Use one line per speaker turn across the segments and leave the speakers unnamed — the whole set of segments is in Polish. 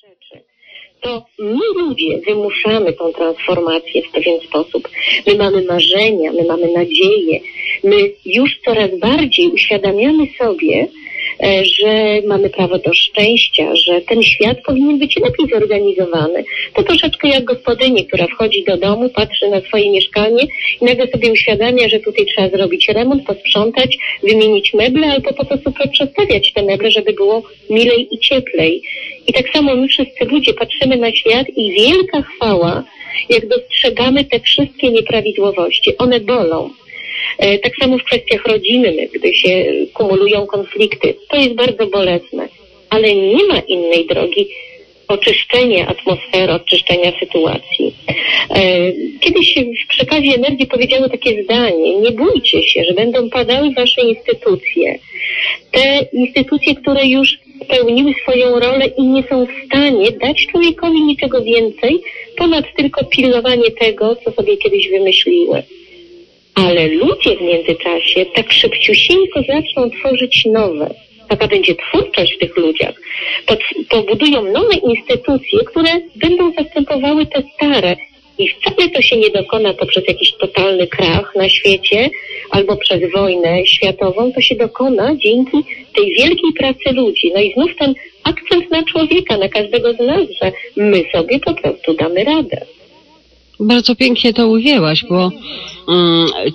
rzeczy, to my ludzie wymuszamy tą transformację w pewien sposób. My mamy marzenia, my mamy nadzieje, my już coraz bardziej uświadamiamy sobie, że mamy prawo do szczęścia, że ten świat powinien być lepiej zorganizowany. To troszeczkę jak gospodyni, która wchodzi do domu, patrzy na swoje mieszkanie i nagle sobie uświadamia, że tutaj trzeba zrobić remont, posprzątać, wymienić meble albo po prostu przestawiać te meble, żeby było milej i cieplej. I tak samo my wszyscy ludzie patrzymy na świat i wielka chwała, jak dostrzegamy te wszystkie nieprawidłowości. One bolą. E, tak samo w kwestiach rodzinnych, gdy się kumulują konflikty. To jest bardzo bolesne, ale nie ma innej drogi oczyszczenia atmosfery, oczyszczenia sytuacji. E, kiedyś w przekazie energii powiedziano takie zdanie, nie bójcie się, że będą padały wasze instytucje. Te instytucje, które już spełniły swoją rolę i nie są w stanie dać człowiekowi niczego więcej, ponad tylko pilnowanie tego, co sobie kiedyś wymyśliły ale ludzie w międzyczasie tak szybciusieńko zaczną tworzyć nowe. Taka będzie twórczość w tych ludziach. Pobudują nowe instytucje, które będą zastępowały te stare. I wcale to się nie dokona poprzez jakiś totalny krach na świecie albo przez wojnę światową. To się dokona dzięki tej wielkiej pracy ludzi. No i znów ten akcent na człowieka, na każdego z nas, że my sobie po prostu damy radę.
Bardzo pięknie to ujęłaś, bo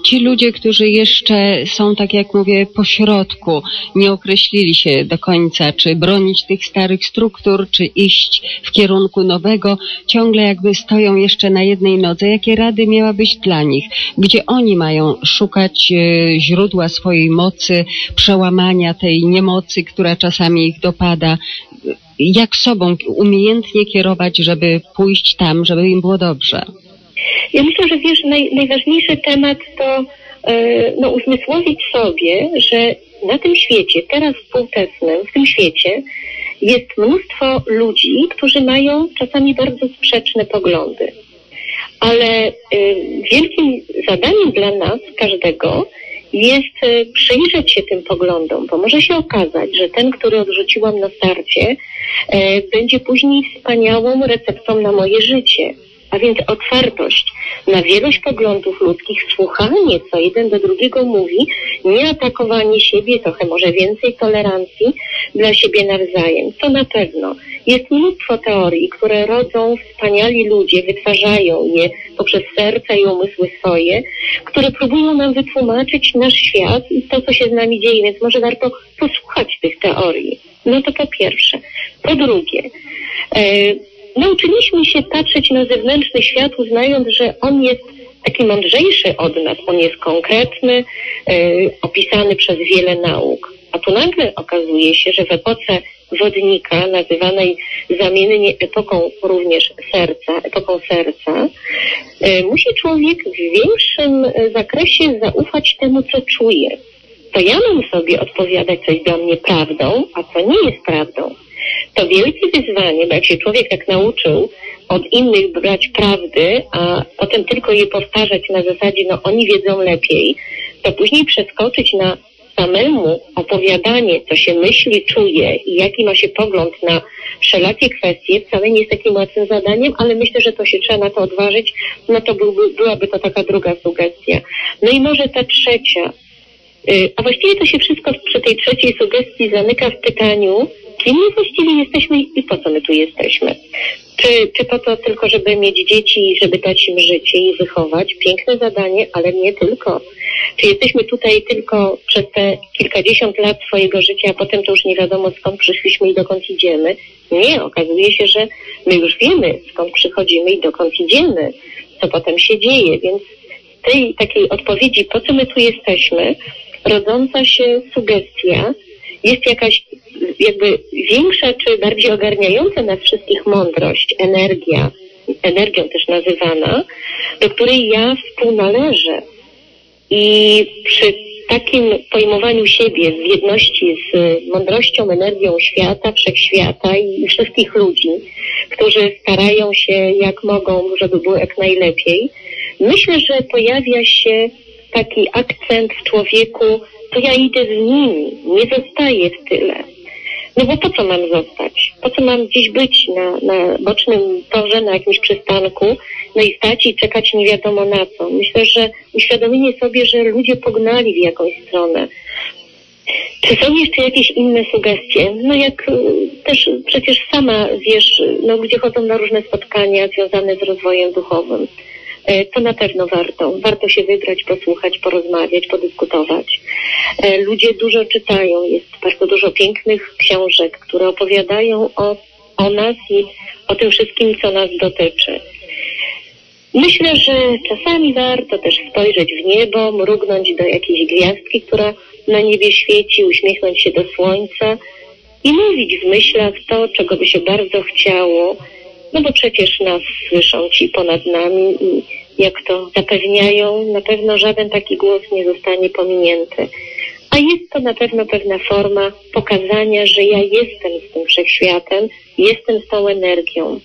ci ludzie, którzy jeszcze są, tak jak mówię, po środku, nie określili się do końca, czy bronić tych starych struktur, czy iść w kierunku nowego, ciągle jakby stoją jeszcze na jednej nodze. Jakie rady miałabyś dla nich? Gdzie oni mają szukać e, źródła swojej mocy, przełamania tej niemocy, która czasami ich dopada? Jak sobą umiejętnie kierować, żeby pójść tam, żeby im było dobrze?
Ja myślę, że wiesz, naj, najważniejszy temat to e, no, uzmysłowić sobie, że na tym świecie, teraz współczesnym, w tym świecie, jest mnóstwo ludzi, którzy mają czasami bardzo sprzeczne poglądy. Ale y, wielkim zadaniem dla nas, każdego, jest y, przyjrzeć się tym poglądom, bo może się okazać, że ten, który odrzuciłam na starcie, będzie później wspaniałą receptą na moje życie. A więc otwartość na wielość poglądów ludzkich, słuchanie, co jeden do drugiego mówi, nie atakowanie siebie, trochę może więcej tolerancji dla siebie nawzajem. To na pewno. Jest mnóstwo teorii, które rodzą wspaniali ludzie, wytwarzają je poprzez serca i umysły swoje, które próbują nam wytłumaczyć nasz świat i to, co się z nami dzieje, więc może warto posłuchać tych teorii. No to po pierwsze. Po drugie, e, nauczyliśmy się patrzeć na zewnętrzny świat, uznając, że on jest taki mądrzejszy od nas, on jest konkretny, yy, opisany przez wiele nauk. A tu nagle okazuje się, że w epoce wodnika, nazywanej zamiennie epoką również serca, epoką serca, yy, musi człowiek w większym zakresie zaufać temu, co czuje. To ja mam sobie odpowiadać, co jest dla mnie prawdą, a co nie jest prawdą. To wielkie wyzwanie, bo jak się człowiek tak nauczył od innych brać prawdy, a potem tylko je powtarzać na zasadzie, no oni wiedzą lepiej, to później przeskoczyć na samemu opowiadanie, co się myśli, czuje i jaki ma się pogląd na wszelakie kwestie, wcale nie jest takim łatwym zadaniem, ale myślę, że to się trzeba na to odważyć, no to byłby, byłaby to taka druga sugestia. No i może ta trzecia, y, a właściwie to się wszystko przy tej trzeciej sugestii zamyka w pytaniu, kim my właściwie jesteśmy i po co my tu jesteśmy. Czy, czy po to tylko, żeby mieć dzieci i żeby dać im życie i wychować? Piękne zadanie, ale nie tylko. Czy jesteśmy tutaj tylko przez te kilkadziesiąt lat swojego życia, a potem to już nie wiadomo skąd przyszliśmy i dokąd idziemy? Nie, okazuje się, że my już wiemy skąd przychodzimy i dokąd idziemy, co potem się dzieje, więc tej takiej odpowiedzi, po co my tu jesteśmy, rodząca się sugestia, jest jakaś jakby większa czy bardziej ogarniająca nas wszystkich mądrość, energia, energią też nazywana, do której ja współnależę. I przy takim pojmowaniu siebie w jedności z mądrością, energią świata, wszechświata i wszystkich ludzi, którzy starają się jak mogą, żeby było jak najlepiej, myślę, że pojawia się taki akcent w człowieku, to ja idę z nimi, nie zostaję w tyle No bo po co mam zostać? Po co mam gdzieś być na, na bocznym torze, na jakimś przystanku, no i stać i czekać nie wiadomo na co. Myślę, że uświadomienie sobie, że ludzie pognali w jakąś stronę. Czy są jeszcze jakieś inne sugestie? No jak y, też przecież sama wiesz, no gdzie chodzą na różne spotkania związane z rozwojem duchowym. E, to na pewno warto. Warto się wybrać, posłuchać, porozmawiać, podyskutować. E, ludzie dużo czytają, jest bardzo dużo pięknych książek, które opowiadają o, o nas i o tym wszystkim, co nas dotyczy. Myślę, że czasami warto też spojrzeć w niebo, mrugnąć do jakiejś gwiazdki, która na niebie świeci, uśmiechnąć się do słońca i mówić w myślach to, czego by się bardzo chciało, no bo przecież nas słyszą ci ponad nami i jak to zapewniają, na pewno żaden taki głos nie zostanie pominięty. A jest to na pewno pewna forma pokazania, że ja jestem z tym wszechświatem, jestem z tą energią.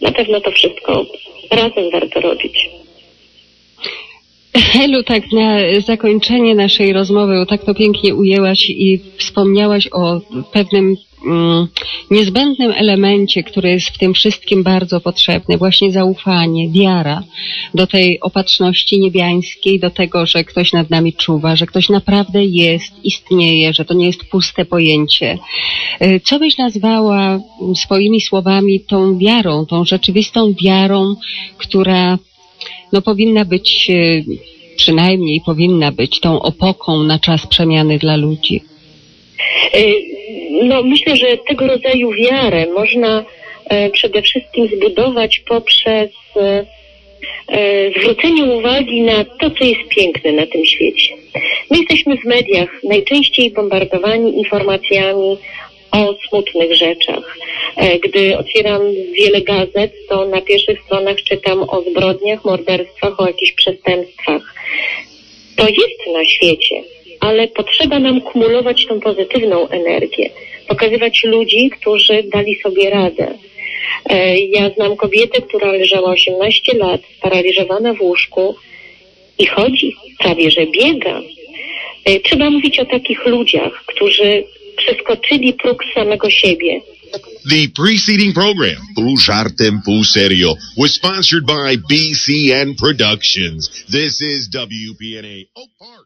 Na pewno to wszystko razem warto robić.
Helu, tak na zakończenie naszej rozmowy, tak to pięknie ujęłaś i wspomniałaś o pewnym mm, niezbędnym elemencie, który jest w tym wszystkim bardzo potrzebny, właśnie zaufanie, wiara do tej opatrzności niebiańskiej, do tego, że ktoś nad nami czuwa, że ktoś naprawdę jest, istnieje, że to nie jest puste pojęcie. Y, co byś nazwała swoimi słowami tą wiarą, tą rzeczywistą wiarą, która no powinna być, y, przynajmniej powinna być tą opoką na czas przemiany dla ludzi?
Y, no myślę, że tego rodzaju wiarę można e, przede wszystkim zbudować poprzez e, e, zwrócenie uwagi na to, co jest piękne na tym świecie. My jesteśmy w mediach najczęściej bombardowani informacjami o smutnych rzeczach. Gdy otwieram wiele gazet, to na pierwszych stronach czytam o zbrodniach, morderstwach, o jakichś przestępstwach. To jest na świecie, ale potrzeba nam kumulować tą pozytywną energię, pokazywać ludzi, którzy dali sobie radę. E, ja znam kobietę, która leżała 18 lat, sparaliżowana w łóżku i chodzi, prawie że biega. E, trzeba mówić o takich ludziach, którzy próg samego siebie.
The preceding program, Pół Żartem, Pół Serio, was sponsored by BCN Productions. This is WPNA Oak oh, Park.